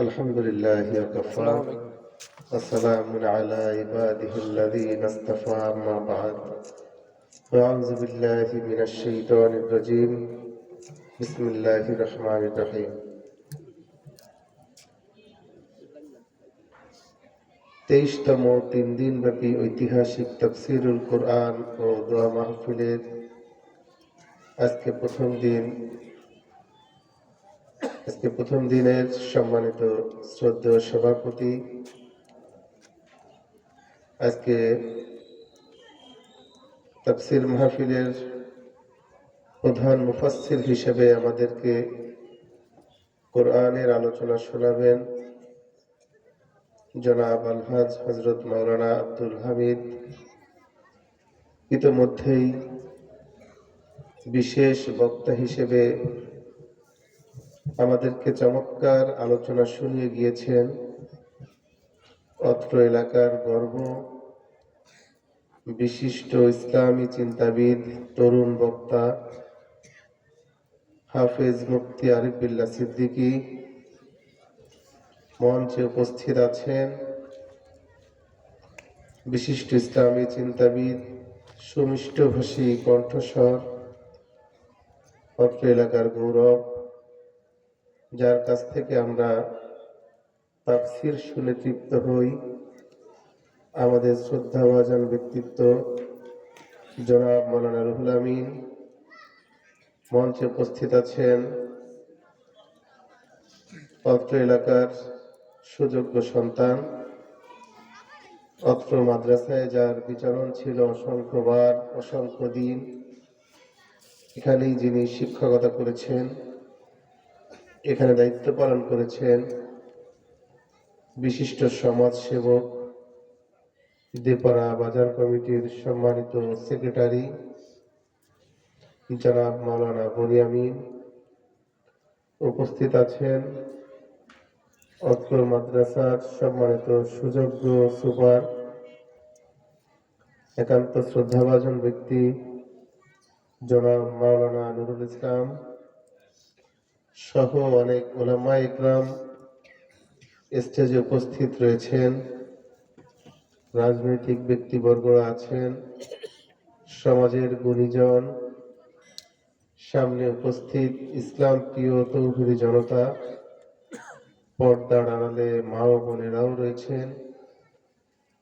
الحمد لله وكفى وسلام على عباده الذين اصطفى أما بعد وأعوذ بالله من الشيطان الرجيم بسم الله الرحمن الرحيم তেইশতম তিন দিন ব্যাপী ঐতিহাসিক তফসিরুল কোরআন ও দোয়া মাহফিলের আজকে প্রথম দিন আজকে প্রথম দিনের সম্মানিত শ্রদ্ধেয় সভাপতি। আজকে তাফসির মাহফিলের প্রধান মুফাসসির হিসেবে আমাদেরকে কোরআনের আলোচনা শোনাবেন জনাব আলহাজ হজরত মাওলানা আব্দুল হামিদ। ইতোমধ্যেই বিশেষ বক্তা হিসেবে আমাদেরকে চমৎকার আলোচনা শুনিয়ে গিয়েছেন অত্র এলাকার গর্ব বিশিষ্ট ইসলামী চিন্তাবিদ, তরুণ বক্তা হাফেজ মুফতি আরিফুল্লাহ সিদ্দিকী মঞ্চে উপস্থিত আছেন বিশিষ্ট ইসলামী চিন্তাবিদ সুমিষ্টভাষী কণ্ঠস্বর অত্র এলাকার গৌরব। যার কাছ থেকে আমরা তাফসির শুনে তৃপ্ত হই। আমাদের শ্রদ্ধাভাজন ব্যক্তিত্ব জনাব মৌলানা রুহুল আমিন মঞ্চে উপস্থিত আছেন অত্র এলাকার সুযোগ্য সন্তান, অত্র মাদ্রাসায় যার বিচরণ ছিল অসংখ্যবার, অসংখ্য দিন। এখানেই যিনি শিক্ষকতা করেছেন এখানে দায়িত্ব পালন করেছেন বিশিষ্ট সমাজ সেবক দেপাড়া বাজার কমিটির সম্মানিত সেক্রেটারি, জনাব মাওলানা বরিয়ামিন উপস্থিত আছেন অত্র মাদ্রাসার সম্মানিত সুযোগ্য সুপার, একান্ত শ্রদ্ধাভাজন ব্যক্তি, জনাব মাওলানা নুরুল ইসলাম। সহ অনেক ওলামা ইকরাম স্টেজে উপস্থিত রয়েছেন। রাজনৈতিক ব্যক্তিবর্গরা আছেন, সমাজের গুণীজন, সামনে উপস্থিত ইসলাম প্রিয় তৌহিদি জনতা, পর্দার আড়ালে মা ও বোনেরাও রয়েছেন।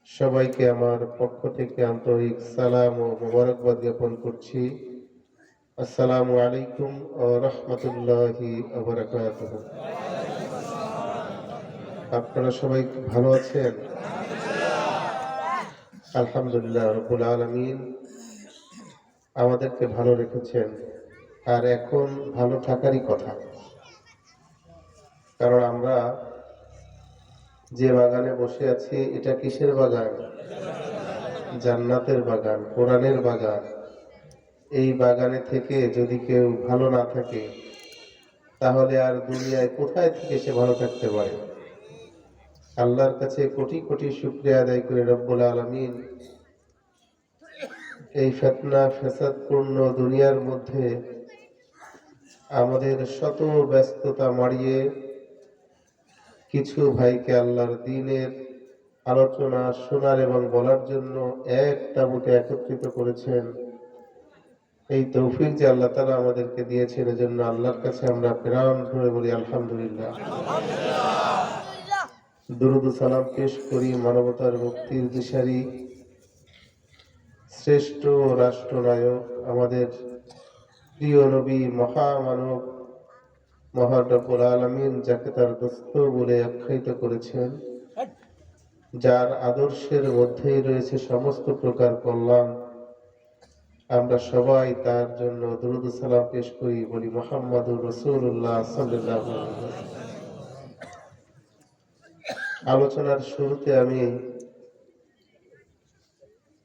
সবাইকে আমার পক্ষ থেকে আন্তরিক সালাম ও মোবারকবাদ জ্ঞাপন করছি। আসসালামু আলাইকুম ও রহমতুল্লাহি আপনারা সবাই ভালো আছেন? আলহামদুলিল্লাহ রবুল আলমিন। আমাদেরকে ভালো রেখেছেন। আর এখন ভালো থাকারই কথা। কারণ আমরা যে বাগানে বসে আছি, এটা কিসের বাগান? জান্নাতের বাগান, কোরআনের বাগান। এই বাগানে থেকে যদি কেউ ভালো না থাকে, তাহলে আর দুনিয়ায় কোথায় থেকে সে ভালো থাকতে পারে? আল্লাহর কাছে কোটি কোটি শুক্রিয়া আদায় করে রব্বুল আলমিন। এই ফেতনা, ফেসাদপূর্ণ দুনিয়ার মধ্যে আমাদের শত ব্যস্ততা মারিয়ে কিছু ভাইকে আল্লাহর দিনের আলোচনা শোনার এবং বলার জন্য এক তাবুতে একত্রিত করেছেন। এই তৌফিক যে আল্লাহ তালা আমাদেরকে দিয়েছেন এজন্য আল্লাহর কাছে আমরা প্রাণ ধরে বলি, আলহামদুলিল্লাহ। দুরুদ সালাম পেশ করি মানবতার মুক্তির দিশারি। শ্রেষ্ঠ রাষ্ট্রনায়ক, আমাদের প্রিয় নবী, মহামানব মহানবুল আলমিন, যাকে তার দোস্ত বলে আখ্যায়িত করেছেন, যার আদর্শের মধ্যেই রয়েছে সমস্ত প্রকার কল্যাণ। আমরা সবাই তার জন্য দুরুদ সালাম পেশ করি, বলি মোহাম্মদুর রসুল্লাহ সাল্লাহ আলোচনার শুরুতে আমি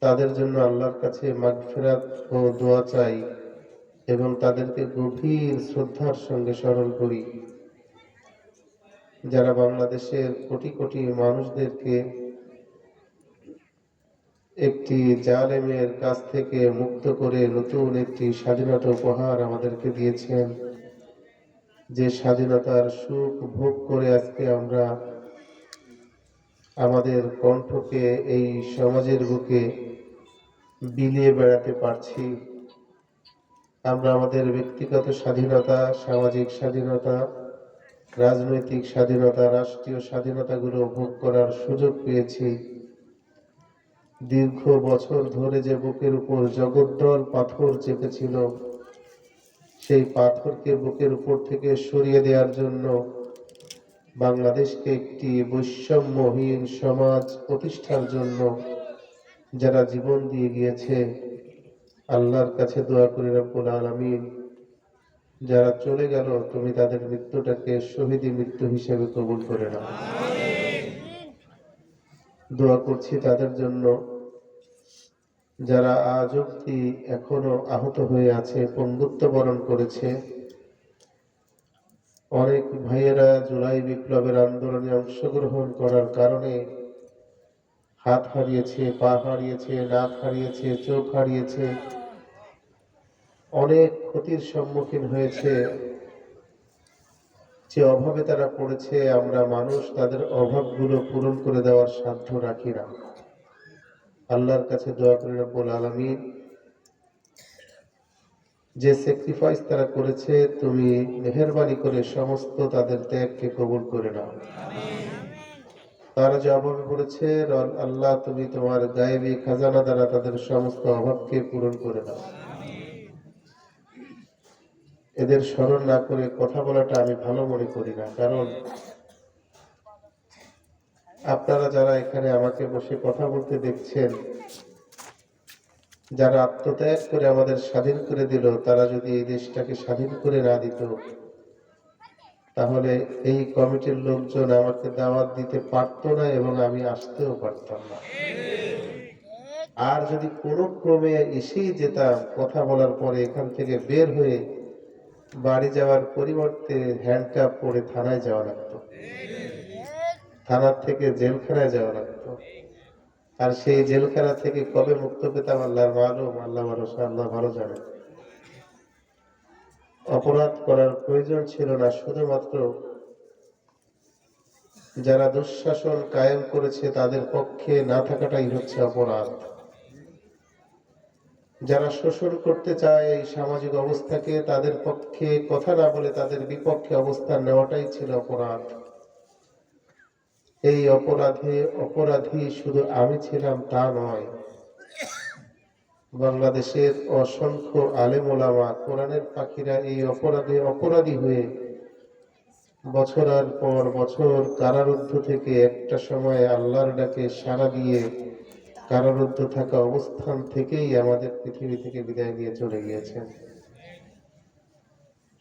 তাদের জন্য আল্লাহর কাছে মাগফিরাত ও দোয়া চাই এবং তাদেরকে গভীর শ্রদ্ধার সঙ্গে স্মরণ করি। যারা বাংলাদেশের কোটি কোটি মানুষদেরকে একটি জালেমের কাছ থেকে মুক্ত করে নতুন একটি স্বাধীনতা উপহার আমাদেরকে দিয়েছেন। যে স্বাধীনতার সুখ ভোগ করে আজকে আমরা আমাদের কণ্ঠকে এই সমাজের বুকে বিলিয়ে বেড়াতে পারছি। আমরা আমাদের ব্যক্তিগত স্বাধীনতা, সামাজিক স্বাধীনতা, রাজনৈতিক স্বাধীনতা, রাষ্ট্রীয় স্বাধীনতাগুলো ভোগ করার সুযোগ পেয়েছি। দীর্ঘ বছর ধরে যে বুকের উপর জগদ্দল পাথর চেপেছিল সেই পাথরকে বুকের উপর থেকে সরিয়ে দেওয়ার জন্য বাংলাদেশকে একটি বৈষম্যহীন সমাজ প্রতিষ্ঠার জন্য যারা জীবন দিয়ে গিয়েছে আল্লাহর কাছে দোয়া করি রব্বুল আলামিন যারা চলে গেল তুমি তাদের মৃত্যুটাকে শহীদি মৃত্যু হিসেবে কবুল করে নাও। দোয়া করছি তাদের জন্য। যারা আজ অব্দি এখনও আহত হয়ে আছে পঙ্গুত্ব বরণ করেছে, অনেক ভাইয়েরা জুলাই বিপ্লবের আন্দোলনে অংশগ্রহণ করার কারণে হাত হারিয়েছে, পা হারিয়েছে, নাক হারিয়েছে, চোখ হারিয়েছে, অনেক ক্ষতির সম্মুখীন হয়েছে। যে অভাবে তারা পড়েছে, আমরা মানুষ তাদের অভাবগুলো পূরণ করে দেওয়ার সাধ্য রাখি না। আল্লাহর কাছে দোয়া করি রব্বুল আলামিন, যে স্যাক্রিফাইস তারা করেছে, তুমি মেহেরবানি করে সমস্ত তাদের ত্যাগকে কবুল করে নাও। তারা যে অভাবে পড়েছে আল্লাহ, তুমি তোমার গায়েবী খাজানা দ্বারা তাদের সমস্ত অভাবকে পূরণ করে দাও এদের স্মরণ না করে কথা বলাটা আমি ভালো মনে করি না, কারণ আপনারা যারা এখানে আমাকে বসে কথা বলতে দেখছেন, যারা আত্মত্যাগ করে আমাদের স্বাধীন করে দিল, তারা যদি এই দেশটাকে স্বাধীন করে না দিত, তাহলে এই কমিটির লোকজন আমাকে দাওয়াত দিতে পারতো না এবং আমি আসতেও পারতাম না। আর যদি কোনো ক্রমে এসেই যেতাম, কথা বলার পরে এখান থেকে বের হয়ে বাড়ি যাওয়ার পরিবর্তে হ্যান্ডকাপ পরে থানায় যাওয়া লাগতো। থানার থেকে জেলখানায় যাওয়া লাগতো। আর সেই জেলখানা থেকে কবে মুক্ত পেতাম আল্লাহর মালুম আল্লাহ ভরসা, আল্লাহ ভালো জানে অপরাধ করার প্রয়োজন ছিল না, শুধুমাত্র যারা দুঃশাসন কায়েম করেছে তাদের পক্ষে না থাকাটাই হচ্ছে অপরাধ। যারা শোষণ করতে চায় এই সামাজিক অবস্থাকে, তাদের পক্ষে কথা না বলে তাদের বিপক্ষে অবস্থান নেওয়াটাই ছিল অপরাধ। এই অপরাধে, অপরাধী শুধু আমি ছিলাম তা নয়। বাংলাদেশের অসংখ্য আলেম ওলামা, কোরআনের পাখিরা এই অপরাধে অপরাধী হয়ে বছরের পর বছর কারারুদ্ধ থেকে একটা সময় আল্লাহর ডাকে সাড়া দিয়ে কারারুদ্ধ থাকা অবস্থান থেকেই আমাদের পৃথিবী থেকে বিদায় নিয়ে চলে গিয়েছেন।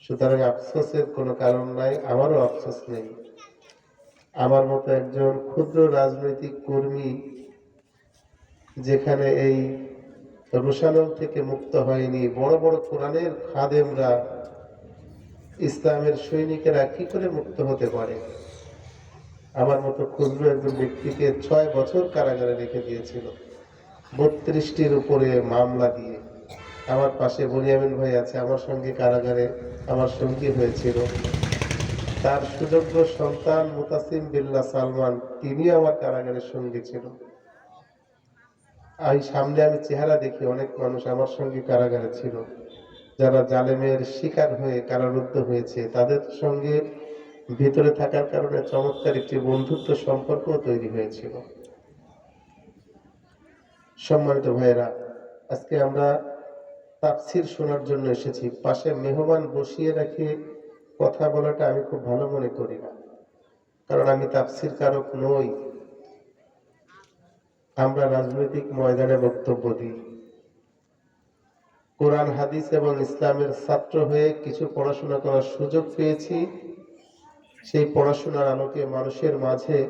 সুতরাং আফসোসের কোনো কারণ নাই, আমারও আফসোস নেই। আমার মতো একজন ক্ষুদ্র রাজনৈতিক কর্মী যেখানে এই রোশানল থেকে মুক্ত হয়নি, বড় বড় কোরআনের খাদেমরা, ইসলামের সৈনিকেরা কি করে মুক্ত হতে পারে? আমার মতো ক্ষুদ্র একজন ব্যক্তিকে ছয় বছর কারাগারে রেখে দিয়েছিল, বত্রিশটির উপরে মামলা দিয়ে। আমার পাশে বনিয়ামিন ভাই আছে, আমার সঙ্গে কারাগারে আমার সঙ্গী হয়েছিল। তার সুযোগ্য সন্তান মুতাসিম বিল্লাহ সালমান তিনি আমার কারাগারের সঙ্গী ছিল। আমি সামনে আমি চেহারা দেখি অনেক মানুষ আমার সঙ্গে কারাগারে ছিল, যারা জালেমের শিকার হয়ে কারারুদ্ধ হয়েছে। তাদের সঙ্গে ভিতরে থাকার কারণে চমৎকার একটি বন্ধুত্ব সম্পর্ক তৈরি হয়েছিল। সম্মানিত ভাইয়েরা, আজকে আমরা তাফসির শোনার জন্য এসেছি। পাশে মেহমান বসিয়ে রেখে কথা বলাটা আমি খুব ভালো মনে করি না। কারণ আমি তাফসির কারক নই। আমরা রাজনৈতিক ময়দানে বক্তব্য দিই। কোরআন, হাদিস এবং ইসলামের ছাত্র হয়ে কিছু পড়াশোনা করার সুযোগ পেয়েছি। সেই পড়াশোনার আলোকে মানুষের মাঝে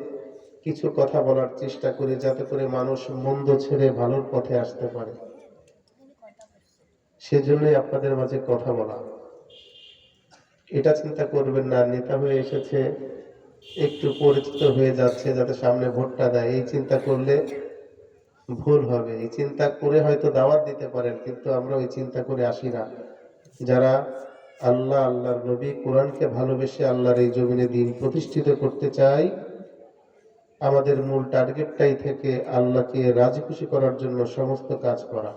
কিছু কথা বলার চেষ্টা করি যাতে করে মানুষ মন্দ ছেড়ে ভালোর পথে আসতে পারে। সেজন্যই আপনাদের মাঝে কথা বলা। এটা চিন্তা করবেন না নেতা হয়ে এসেছে একটু পরিচিত হয়ে যাচ্ছে যাতে সামনে ভোটটা দেয়। এই চিন্তা করলে ভুল হবে। এই চিন্তা করে হয়তো দাওয়াত দিতে পারেন কিন্তু আমরা ওই চিন্তা করে আসি না। যারা আল্লাহ আল্লাহর নবী কোরআনকে ভালোবেসে আল্লাহর এই জমিনে দিন প্রতিষ্ঠিত করতে চাই আমাদের মূল টার্গেটটাই থেকে আল্লাহকে রাজি খুশি করার জন্য সমস্ত কাজ করা।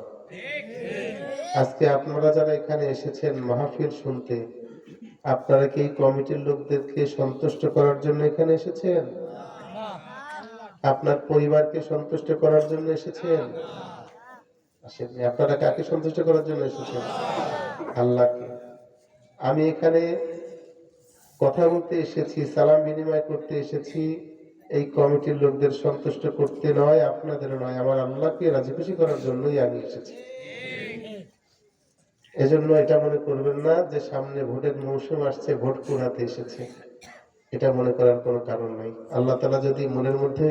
আজকে আপনারা যারা এখানে এসেছেন মাহফিল শুনতে আপনারা কি কমিটির লোকদেরকে সন্তুষ্ট করার জন্য এখানে এসেছেন? আপনার পরিবারকে সন্তুষ্ট করার জন্য এসেছেন? আপনারা কাকে সন্তুষ্ট করার জন্য এসেছেন? আল্লাহকে। আমি এখানে কথা বলতে এসেছি, সালাম বিনিময় করতে এসেছি। এই কমিটির লোকদের সন্তুষ্ট করতে নয়, আপনাদের নয়, আমার আল্লাহকে রাজি খুশি করার জন্যই আমি এসেছি। এজন্য এটা মনে করবেন না যে সামনে ভোটের মৌসুম আসছে, ভোট কুড়াতে এসেছে। এটা মনে করার কোনো কারণ নেই। আল্লাহ তালা যদি মনের মধ্যে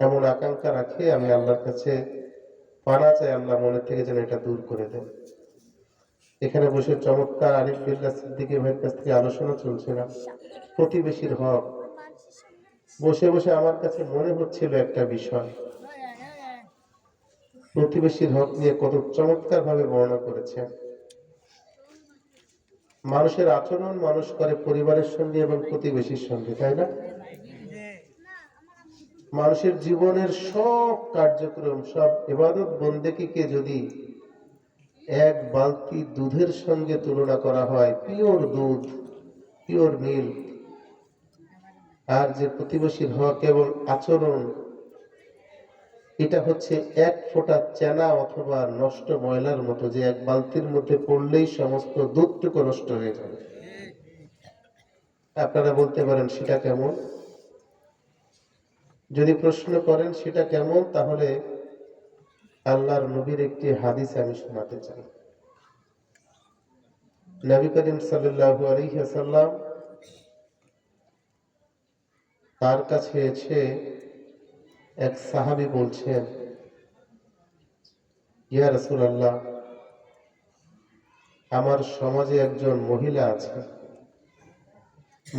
এমন আকাঙ্ক্ষা রাখে, আমি আল্লাহর কাছে পানা চাই, আল্লাহ মনের থেকে যেন এটা দূর করে দেন। এখানে বসে চমৎকার আরিফ বিল্লাহ সিদ্দিকী ভাইয়ের কাছ থেকে আলোচনা চলছিল প্রতিবেশীর হক। বসে বসে আমার কাছে মনে হচ্ছিল একটা বিষয়। প্রতিবেশীর হক নিয়ে কত চমৎকার ভাবে বর্ণনা করেছেন। মানুষের আচরণ, মানুষ করে পরিবারের সঙ্গে এবং প্রতিবেশীর সঙ্গে, তাই না? মানুষের জীবনের সব কার্যক্রম, সব ইবাদত বন্দেকিকে যদি এক বালতি দুধের সঙ্গে তুলনা করা হয়, পিওর দুধ, পিওর মিল্ক, আর যে প্রতিবেশীর হক এবং আচরণ এটা হচ্ছে এক ফোঁটা চেনা অথবা নষ্ট ময়লার মতো যে এক বালতির মধ্যে পড়লেই সমস্ত দুধটুকু নষ্ট হয়ে যাবে। আপনারা বলতে পারেন, সেটা কেমন? যদি প্রশ্ন করেন, সেটা কেমন? তাহলে আল্লাহর নবীর একটি হাদিস আমি শোনাতে চাই। নবী করিম সাল্লাল্লাহু আলাইহি ওয়াসাল্লাম তার কাছে এসে এক সাহাবি বলছেন, ইয়া রাসূলুল্লাহ, আমার সমাজে একজন মহিলা আছে।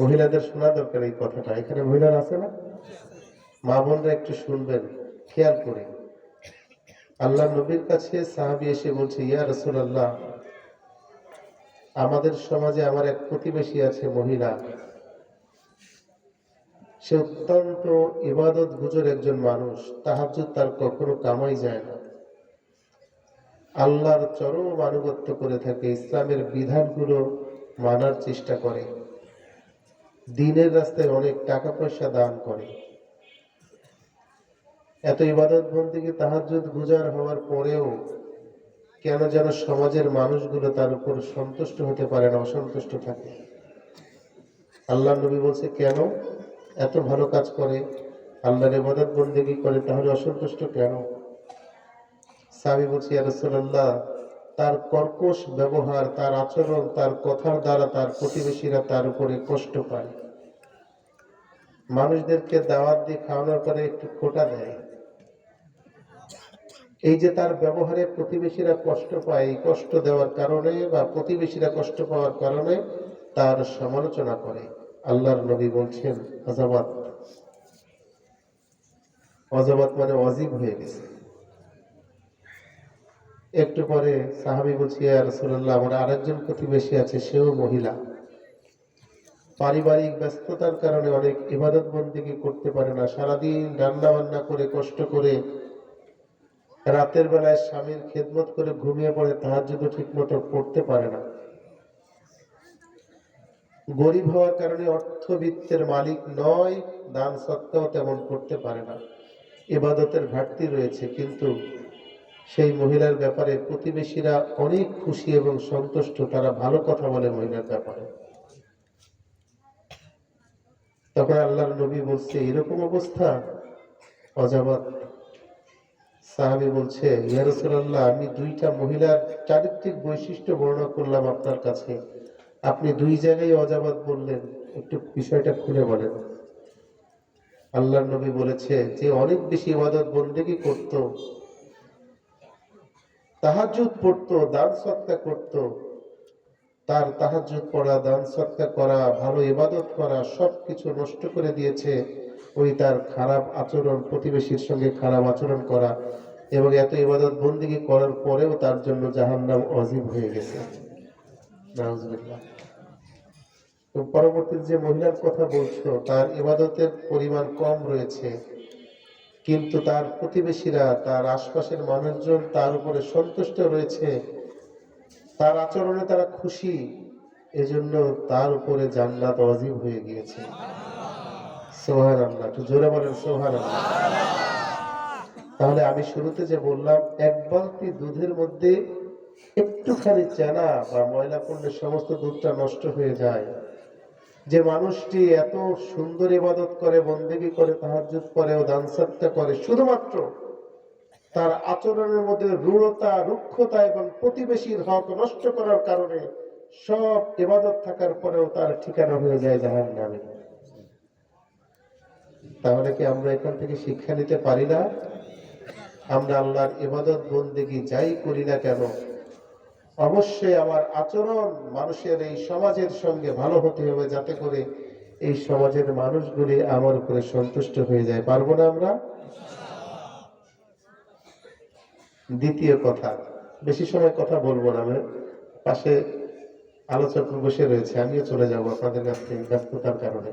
মহিলাদের শোনা দরকার এই কথাটা, এখানে মহিলারা আছে না? মা বোনরা একটু শুনবেন, খেয়াল করে। আল্লাহ নবীর কাছে সাহাবি এসে বলছে, ইয়া রাসূলুল্লাহ, আমাদের সমাজে আমার এক প্রতিবেশী আছে মহিলা। সে অত্যন্ত ইবাদত গুজর একজন মানুষ, তাহাজ্জুদ তার কখনো কামাই যায় না। আল্লাহর চরম আনুগত্য করে থাকে, ইসলামের বিধানগুলো মানার চেষ্টা করে। দিনের রাস্তায় অনেক টাকা পয়সা দান করে। এত ইবাদত বন্দিকে তাহাজ্জুদ গুজার হওয়ার পরেও কেন যেন সমাজের মানুষগুলো তার উপর সন্তুষ্ট হতে পারে না, অসন্তুষ্ট থাকে। আল্লাহ নবী বলছে, কেন? এত ভালো কাজ করে আল্লাহর ইবাদত বন্দেগী করে, তাহলে অসন্তুষ্ট কেন? সাবি বলছি রসুল্লাহ তার কর্কশ ব্যবহার, তার আচরণ, তার কথার দ্বারা তার প্রতিবেশীরা তার উপরে কষ্ট পায়। মানুষদেরকে দাওয়াত দিয়ে খাওয়ানোর পরে একটু খোটা দেয়। এই যে তার ব্যবহারে প্রতিবেশীরা কষ্ট পায়, এই কষ্ট দেওয়ার কারণে বা প্রতিবেশীরা কষ্ট পাওয়ার কারণে তার সমালোচনা করে। আল্লাহর নবী বলছেন, অজাবাত। অজাবাত মানে অজীব হয়ে গেছে। একটু পরে সাহাবি বলছি রসুল্লাহ আমার আরেকজন প্রতিবেশী আছে, সেও মহিলা। পারিবারিক ব্যস্ততার কারণে অনেক ইবাদত বন্দিকে করতে পারে না। সারাদিন রান্না বান্না করে, কষ্ট করে, রাতের বেলায় স্বামীর খেদমত করে ঘুমিয়ে পড়ে তাহার যদি ঠিক মতো পড়তে পারে না। গরিব হওয়ার কারণে অর্থবিত্তের মালিক নয়, দান সত্ত্বেও তেমন করতে পারে না। ইবাদতের ঘাটতি রয়েছে, কিন্তু সেই মহিলার ব্যাপারে প্রতিবেশীরা অনেক খুশি এবং সন্তুষ্ট, তারা ভালো কথা বলে মহিলার ব্যাপারে। তখন আল্লাহর নবী বলছে, এরকম অবস্থা? অজাবাত সাহাবি বলছে ইয়ারসুল্লাহ আমি দুইটা মহিলার চারিত্রিক বৈশিষ্ট্য বর্ণনা করলাম আপনার কাছে। আপনি দুই জায়গায় অজাবাত বললেন, একটু বিষয়টা খুলে বলেন। আল্লাহর নবী বলেছে যে, অনেক বেশি ইবাদত বন্দেগী করত? তাহাজুদ পড়তো, দান সত্তা করত। তার তাহাজুদ পড়া, দান সত্তা করা, ভালো ইবাদত করা, সবকিছু নষ্ট করে দিয়েছে। ওই তার খারাপ আচরণ, প্রতিবেশীর সঙ্গে খারাপ আচরণ করা এবং এত ইবাদত বন্দিগি করার পরেও তার জন্য জাহান্নাম অজীব হয়ে গেছে। তো পরবর্তী যে মহিলার কথা বলছো, তার ইবাদতের পরিমাণ কম রয়েছে, কিন্তু তার প্রতিবেশীরা, তার আশপাশের মানুষজন তার উপরে সন্তুষ্ট রয়েছে, তার আচরণে তারা খুশি, এজন্য তার উপরে জান্নাত অজীব হয়ে গিয়েছে। সোহান আল্লাহ একটু জোরে বলেন সোহান আল্লাহ তাহলে আমি শুরুতে যে বললাম, এক বালতি দুধের মধ্যে একটুখানি চেনা বা ময়লা পড়লে সমস্ত দুধটা নষ্ট হয়ে যায়। যে মানুষটি এত সুন্দর ইবাদত করে, বন্দেগি করে, তাহাজ্জুদ করে ও দান সৎকা করে, শুধুমাত্র তার আচরণের মধ্যে রূঢ়তা, রুক্ষতা এবং প্রতিবেশীর হক নষ্ট করার কারণে সব ইবাদত থাকার পরেও তার ঠিকানা হয়ে যায় জাহান নামে তাহলে কি আমরা এখান থেকে শিক্ষা নিতে পারি না? আমরা আল্লাহর ইবাদত, বন্দেগি যাই করি না কেন? অবশ্যই আমার আচরণ মানুষের এই সমাজের সঙ্গে ভালো হতে হবে যাতে করে এই সমাজের মানুষগুলি আমার উপরে সন্তুষ্ট হয়ে যায়। পারব না আমরা? দ্বিতীয় কথা, বেশি সময় কথা বলব না আমি পাশে আলোচক বসে রয়েছে, আমিও চলে যাব আপনাদের কাছ থেকে ব্যস্ততার কারণে।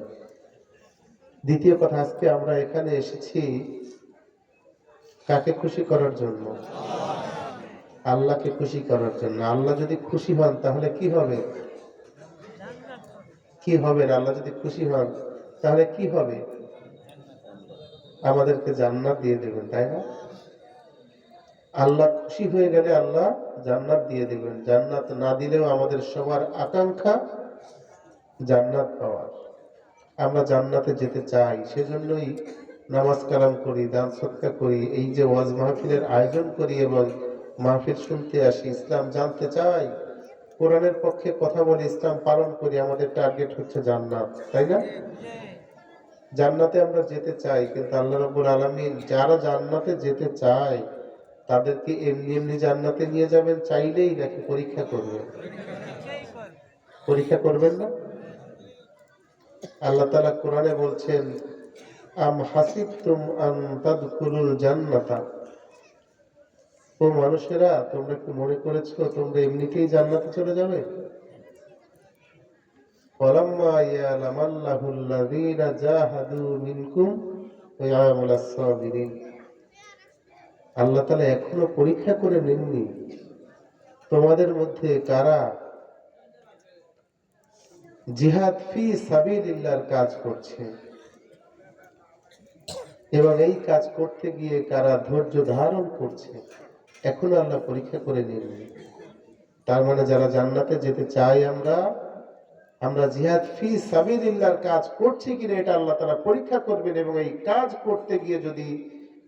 দ্বিতীয় কথা, আজকে আমরা এখানে এসেছি কাকে খুশি করার জন্য? আল্লাহকে খুশি করার জন্য। আল্লাহ যদি খুশি হন, তাহলে কি হবে? কি হবে আল্লাহ যদি খুশি হন, তাহলে কি হবে? আমাদেরকে জান্নাত দিয়ে দেবেন, তাই না? আল্লাহ খুশি হয়ে গেলে আল্লাহ জান্নাত দিয়ে দেবেন। জান্নাত না দিলেও আমাদের সবার আকাঙ্ক্ষা জান্নাত পাওয়ার। আমরা জান্নাতে যেতে চাই, সেজন্যই নামাজ কালাম করি, দান সৎকা করি, এই যে ওয়াজ মাহফিলের আয়োজন করি এবং মাহফিল শুনতে আসি, ইসলাম জানতে চাই। কোরআনের পক্ষে কথা বলে ইসলাম পালন করি, আমাদের টার্গেট হচ্ছে জান্নাত, তাই না? জান্নাতে আমরা যেতে চাই, কিন্তু আল্লাহ রাব্বুল আলামিন যারা জান্নাতে যেতে চায়, তাদেরকে এমনি এমনি জান্নাতে নিয়ে যাবেন, চাইলেই নাকি পরীক্ষা করবেন? পরীক্ষা করবেন না? আল্লাহ তাআলা কোরআনে বলছেন, আম হাসিবতুম আন তাদখুলুল জান্নাতা। ও মানুষেরা, তোমরা কি মনে করেছ তোমরা এমনিতেই জান্নাতে চলে যাবে? আল্লাহ তাআলা এখনও পরীক্ষা করে নেননি তোমাদের মধ্যে কারা জিহাদ ফি সাবিলিল্লাহর কাজ করছে এবং এই কাজ করতে গিয়ে কারা ধৈর্য ধারণ করছে? এখনও আল্লাহ পরীক্ষা করে নেননি তার মানে যারা জান্নাতে যেতে চাই আমরা আমরা জিহাদ ফি সাবিলিল্লাহর কাজ করছি কিনা এটা আল্লাহ তারা পরীক্ষা করবেন এবং এই কাজ করতে গিয়ে যদি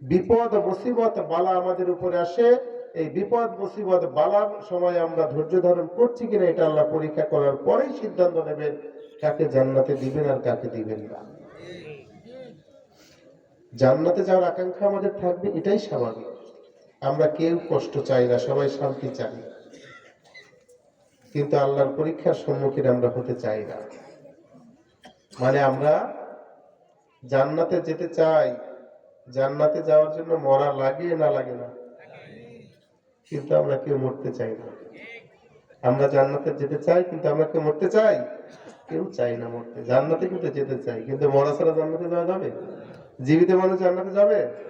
বিপদ মুসিবত বালা আমাদের উপরে আসে, এই বিপদ, মুসিবত, বালার সময় আমরা ধৈর্য ধারণ করছি কিনা এটা আল্লাহ পরীক্ষা করার পরেই সিদ্ধান্ত নেবেন কাকে জান্নাতে দিবেন আর কাকে দিবেন না। জান্নাতে যাওয়ার আকাঙ্ক্ষা আমাদের থাকবে, এটাই স্বাভাবিক। আমরা কেউ কষ্ট চাই না, সবাই শান্তি চাই। কিন্তু আল্লাহর পরীক্ষার সম্মুখীন আমরা হতে চাই না। মানে আমরা জান্নাতে যেতে চাই, জান্নাতে যাওয়ার জন্য মরা লাগে না লাগে না। কিন্তু আমরা কেউ মরতে চাই না। আমরা জান্নাতে যেতে চাই, কিন্তু আমরা কেউ মরতে চাই? কেউ চাই না মরতে। জান্নাতে কিন্তু যেতে চাই, কিন্তু মরা ছাড়া জান্নাতে যাওয়া যাবে? জীবিত মানুষ জান্নাতে যাবে?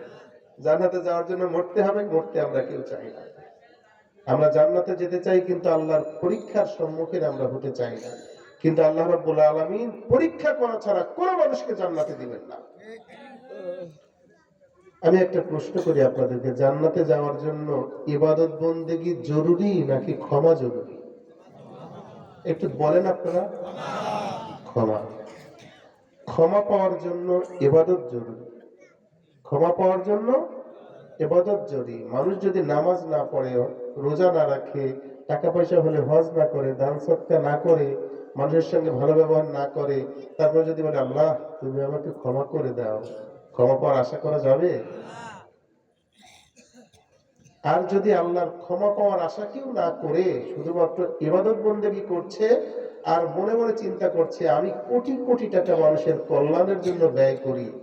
জান্নাতে যাওয়ার জন্য মরতে হবে, মরতে আমরা কেউ চাই না। আমরা জান্নাতে যেতে চাই, কিন্তু আল্লাহর পরীক্ষার সম্মুখীন আমরা হতে চাই না। কিন্তু আল্লাহ রাব্বুল আলামিন পরীক্ষা করা ছাড়া কোনো মানুষকে জান্নাতে দিবেন না। আমি একটা প্রশ্ন করি আপনাদেরকে, জান্নাতে যাওয়ার জন্য ইবাদত বন্দেগী জরুরি নাকি ক্ষমা জরুরি? একটু বলেন আপনারা। ক্ষমা। ক্ষমা পাওয়ার জন্য ইবাদত জরুরি। ক্ষমা পাওয়ার জন্য এবাদত জরুরি। মানুষ যদি নামাজ না পড়ে, রোজা না রাখে, টাকা পয়সা হলে হজ না করে, দান সৎকা না করে, মানুষের সঙ্গে ভালো ব্যবহার না করে, তারপর যদি বলে, আল্লাহ, তুমি আমাকে ক্ষমা করে দাও। ক্ষমা পাওয়ার আশা করা যাবে? আর যদি আল্লাহর ক্ষমা পাওয়ার আশা কেউ না করে, শুধুমাত্র ইবাদত বন্দেগী করছে আর মনে মনে চিন্তা করছে, আমি কোটি কোটি টাকা মানুষের কল্যাণের জন্য ব্যয় করি।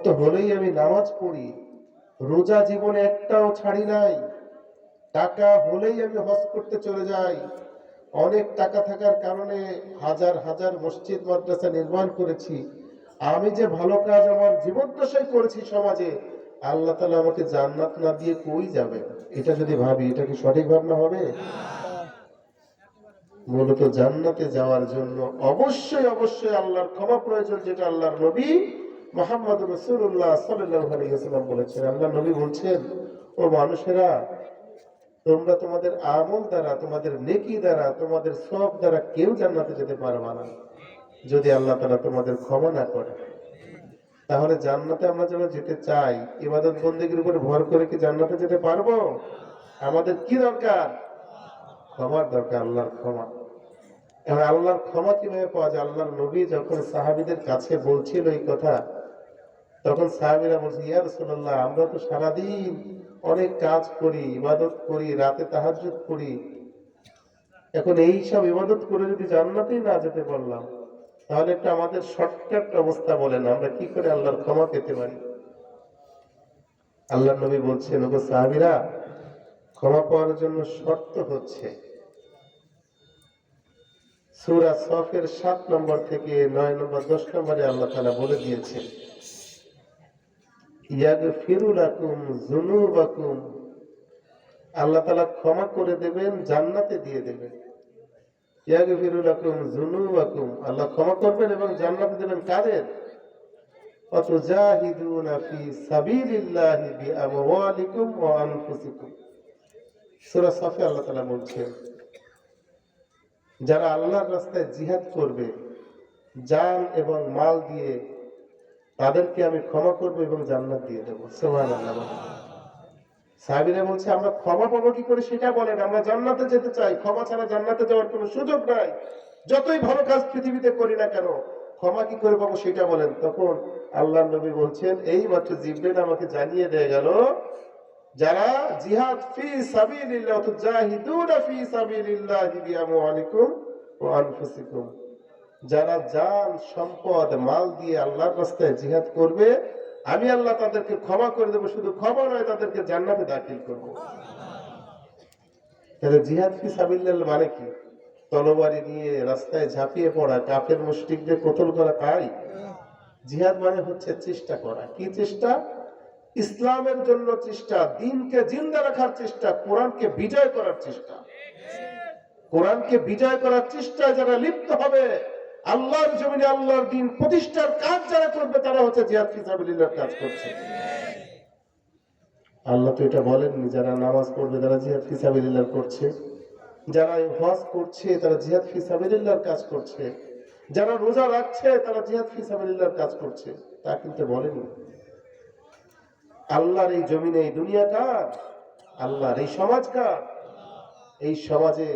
উক্ত হলেই আমি নামাজ পড়ি। রোজা জীবনে একটাও ছাড়ি নাই। টাকা হলেই আমি হজ করতে চলে যাই। অনেক টাকা থাকার কারণে হাজার হাজার মসজিদ, মাদ্রাসা নির্মাণ করেছি। আমি যে ভালো কাজ আমার জীবদ্দশায় করেছি সমাজে, আল্লাহ তালা আমাকে জান্নাত না দিয়ে কই যাবে এটা যদি ভাবি, এটা কি সঠিক ভাবনা হবে? মূলত জান্নাতে যাওয়ার জন্য অবশ্যই অবশ্যই আল্লাহর ক্ষমা প্রয়োজন, যেটা আল্লাহর নবী মোহাম্মদ রসুল্লাহ সাল্লাম বলেছেন, আল্লাহ নবী বলছেন, ও মানুষেরা, তোমরা তোমাদের আমল দ্বারা, তোমাদের নেকি দ্বারা, তোমাদের সব দ্বারা কেউ জান্নাতে যেতে পারবে না। যদি আল্লাহ তালা তোমাদের ক্ষমা না করে, তাহলে জান্নাতে আমরা যেন যেতে চাই। ইবাদত বন্দীগীর উপর ভর করে কি জান্নাতে যেতে পারব? আমাদের কি দরকার? ক্ষমার দরকার, আল্লাহর ক্ষমা। এবার আল্লাহর ক্ষমা কীভাবে পাওয়া যায়? আল্লাহর নবী যখন সাহাবিদের কাছে বলছিল এই কথা তখন সাহাবিরা বলছে, ইয়া রাসূলুল্লাহ, আমরা তো সারাদিন অনেক কাজ করি, ইবাদত করি, রাতে তাহাজ্জুদ করি। এখন এই সব ইবাদত করে যদি জান্নাতেই না যেতে পারলাম, তাহলে একটা আমাদের শর্টকাট অবস্থা বলেন, আমরা কি করে আল্লাহর ক্ষমা পেতে পারি? আল্লাহ নবী বলছেন, ওগো সাহাবিরা, ক্ষমা পাওয়ার জন্য শর্ত হচ্ছে, সূরা সফের সাত নম্বর থেকে নয় নম্বর, দশ নম্বরে আল্লাহ তাআলা বলে দিয়েছেন আল্লাহ তালা ক্ষমা করে দেবেন, জান্নাতে দিয়ে দেবেন। আল্লাহ ক্ষমা করবেন এবং জান্নাতে দেবেন কাদের? আল্লাহ বলছেন যারা আল্লাহর রাস্তায় জিহাদ করবে, জান এবং মাল দিয়ে তাদেরকে আমি ক্ষমা করব এবং জান্নাত দিয়ে দেবো। সুবহানাল্লাহ। সাহাবীরা বলছে, আমরা ক্ষমা পাবো কি করে সেটা বলেন। আমরা জান্নাতে যেতে চাই। ক্ষমা ছাড়া জান্নাতে যাওয়ার কোনো সুযোগ নাই। যতই ভালো কাজ পৃথিবীতে করি না কেন, ক্ষমা কি করে পাবো সেটা বলেন। তখন আল্লাহ নবী বলছেন, এই মাত্র জিবরিল আমাকে জানিয়ে দিয়ে গেল, যারা জিহাদ ফি সাবিলিল্লাহ তুজাহিদুনা ফি সাবিলিল্লাহি বিআমওয়ালিকুম ওয়া আনফুসিকুম যারা জান, সম্পদ, মাল দিয়ে আল্লাহর রাস্তায় জিহাদ করবে, আমি আল্লাহ তাদেরকে ক্ষমা করে দেবো, শুধু ক্ষমা নয়, তাদেরকে জান্নাতে দাখিল করব। তাহলে জিহাদ ফি সাবিলিল্লাহ মানে কি? তলবারি নিয়ে রাস্তায় ঝাঁপিয়ে পড়া, কাফের মুশরিকদের কতল করা তাই জিহাদ মানে হচ্ছে চেষ্টা করা। কি চেষ্টা? ইসলামের জন্য চেষ্টা, দিনকে জিন্দা রাখার চেষ্টা, কোরআনকে বিজয় করার চেষ্টা। কোরআনকে বিজয় করার চেষ্টায় যারা লিপ্ত হবে আল্লাহর জমিনে আল্লাহর দিন প্রতিষ্ঠার কাজ যারা করবে, তারা হচ্ছে জিহাদ ফিসাবিল্লাহর কাজ করছে। আল্লাহ তো এটা বলেননি যারা নামাজ পড়বে তারা জিহাদ ফিসাবিল্লাহ করছে। যারা হজ করছে, তারা জিহাদ ফিসাবিল্লাহর কাজ করছে। যারা রোজা রাখছে, তারা জিহাদ ফিসাবিল্লাহর কাজ করছে। তা কিন্তু বলেনি আল্লাহর এই জমিনে এই দুনিয়া কার আল্লাহর এই সমাজ কার এই সমাজে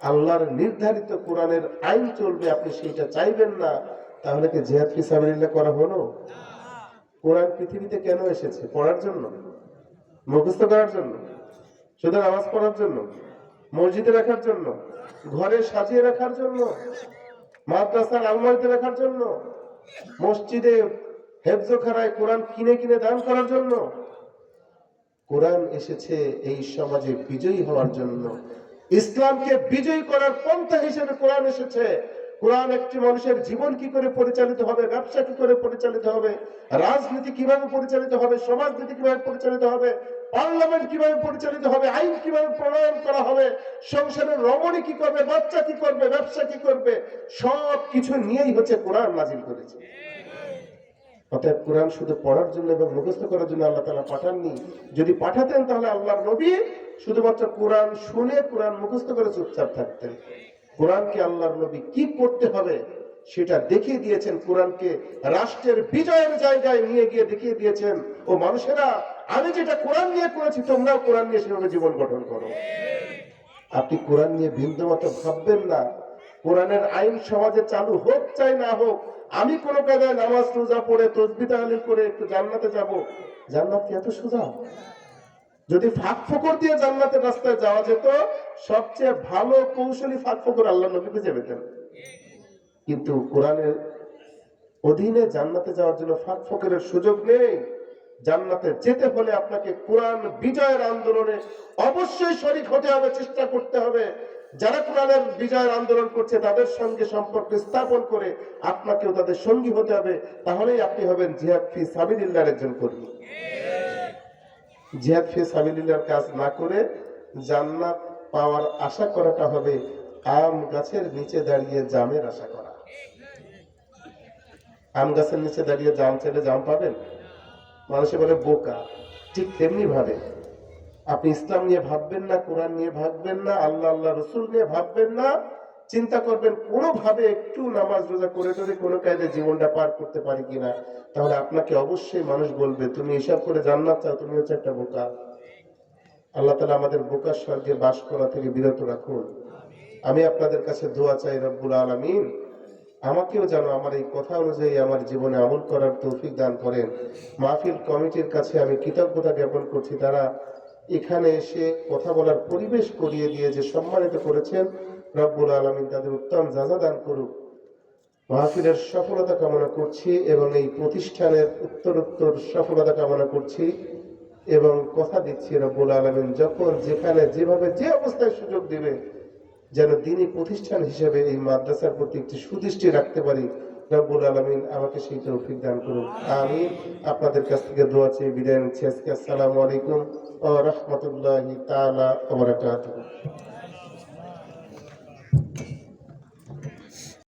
আল্লাহর নির্ধারিত কোরআনের আইন চলবে, আপনি সেইটা চাইবেন না, তাহলে কি জিহাদ ফিসাবিল্লাহ করা হলো? কোরআন পৃথিবীতে কেন এসেছে? পড়ার জন্য? মুখস্থ করার জন্য? শুধু নামাজ পড়ার জন্য? মসজিদে রাখার জন্য? ঘরে সাজিয়ে রাখার জন্য? মাদ্রাসার আলমারিতে রাখার জন্য? মসজিদে হেফজোখানায় কোরআন কিনে কিনে দান করার জন্য? কোরআন এসেছে এই সমাজে বিজয়ী হওয়ার জন্য। ইসলামকে বিজয়ী করার পন্থা হিসেবে কোরআন এসেছে। কোরআন একটি মানুষের জীবন কি করে পরিচালিত হবে, ব্যবসা কি করে পরিচালিত হবে, রাজনীতি কীভাবে পরিচালিত হবে, সমাজনীতি কীভাবে পরিচালিত হবে, পার্লামেন্ট কীভাবে পরিচালিত হবে, আইন কীভাবে প্রণয়ন করা হবে, সংসারের রমণী কি করবে, বাচ্চা কি করবে, ব্যবসা কি করবে সব কিছু নিয়েই হচ্ছে কোরআন নাজিল করেছে। অতএব কোরআন শুধু পড়ার জন্য এবং মুখস্থ করার জন্য আল্লাহ তালা পাঠাননি। যদি পাঠাতেন তাহলে আল্লাহর নবী শুধুমাত্র কোরআন শুনে কোরআন মুখস্থ করে চুপচাপ থাকতেন। কোরআনকে আল্লাহর নবী কি করতে হবে সেটা দেখিয়ে দিয়েছেন। কোরআনকে রাষ্ট্রের বিজয়ের জায়গায় নিয়ে গিয়ে দেখিয়ে দিয়েছেন। ও মানুষেরা, আমি যেটা কোরআন নিয়ে করেছি তোমরাও কোরআন নিয়ে সেভাবে জীবন গঠন করো। আপনি কোরআন নিয়ে বিন্দুমাত্র ভাববেন না। কোরআনের আইন সমাজে চালু হোক চাই না হোক আমি কোনো কাজে নামাজ, রোজা পড়ে, তসবি তাহলিল করে একটু জান্নাতে যাব। জান্নাত কি এত সোজা? যদি ফাঁক ফকর দিয়ে জান্নাতের রাস্তায় যাওয়া যেত, সবচেয়ে ভালো কৌশলী ফাঁক ফকর আল্লাহ নবী খুঁজে পেতেন। কিন্তু কোরআনের অধীনে জান্নাতে যাওয়ার জন্য ফাঁক ফকরের সুযোগ নেই। জান্নাতে যেতে হলে আপনাকে কোরআন বিজয়ের আন্দোলনে অবশ্যই শরিক হতে হবে, চেষ্টা করতে হবে। যারা কোরআনের বিজয়ের আন্দোলন করছে, তাদের সঙ্গে সম্পর্ক স্থাপন করে আপনাকেও তাদের সঙ্গী হতে হবে। তাহলেই আপনি হবেন জিহাদ ফি সাবিলিল্লাহর একজন কর্মী। জিহাদ ফি সাবিলিল্লাহর কাজ না করে জান্নাত পাওয়ার আশা করাটা হবে আম গাছের নিচে দাঁড়িয়ে জামের আশা করা। আম গাছের নিচে দাঁড়িয়ে জাম ছেলে জাম পাবেন? মানুষে বলে বোকা, ঠিক তেমনি ভাবে আপনি ইসলাম নিয়ে ভাববেন না, কোরআন নিয়ে ভাববেন না, আল্লাহ আল্লাহ, রসুল নিয়ে ভাববেন না, চিন্তা করবেন কোনোভাবে একটু নামাজ রোজা করে টরে কোনো কায়দে জীবনটা পার করতে পারি কিনা। তাহলে আপনাকে অবশ্যই মানুষ বলবে, তুমি এসব করে জান্নাত চাও, তুমি হচ্ছে একটা বোকা। আল্লাহ তালা আমাদের বোকার স্বর্গে বাস করা থেকে বিরত রাখুন। আমি আপনাদের কাছে দোয়া চাই, রব্বুল আলমিন, আমাকেও যেন আমার এই কথা অনুযায়ী আমার জীবনে আমল করার তৌফিক দান করেন। মাহফিল কমিটির কাছে আমি কৃতজ্ঞতা জ্ঞাপন করছি। তারা এখানে এসে কথা বলার পরিবেশ করিয়ে দিয়ে যে সম্মানিত করেছেন রব্বুল আলমিন, তাদের উত্তম যাজা দান করুক। মাহফিলের সফলতা কামনা করছি এবং এই প্রতিষ্ঠানের উত্তরোত্তর সফলতা কামনা করছি এবং কথা দিচ্ছি রব্বুল আলমিন, যখন যেখানে যেভাবে যে অবস্থায় সুযোগ দিবে, যেন দিনই প্রতিষ্ঠান হিসেবে এই মাদ্রাসার প্রতি একটি সুদৃষ্টি রাখতে পারি। রব্বুল আলমিন আমাকে সেই তৌফিক দান করুন। আমি আপনাদের কাছ থেকে দোয়া চেয়ে বিদায় নিচ্ছি। আজকে আসসালামু আলাইকুম ও রহমতুল্লাহি তালা ওয়া বারাকাতুহু।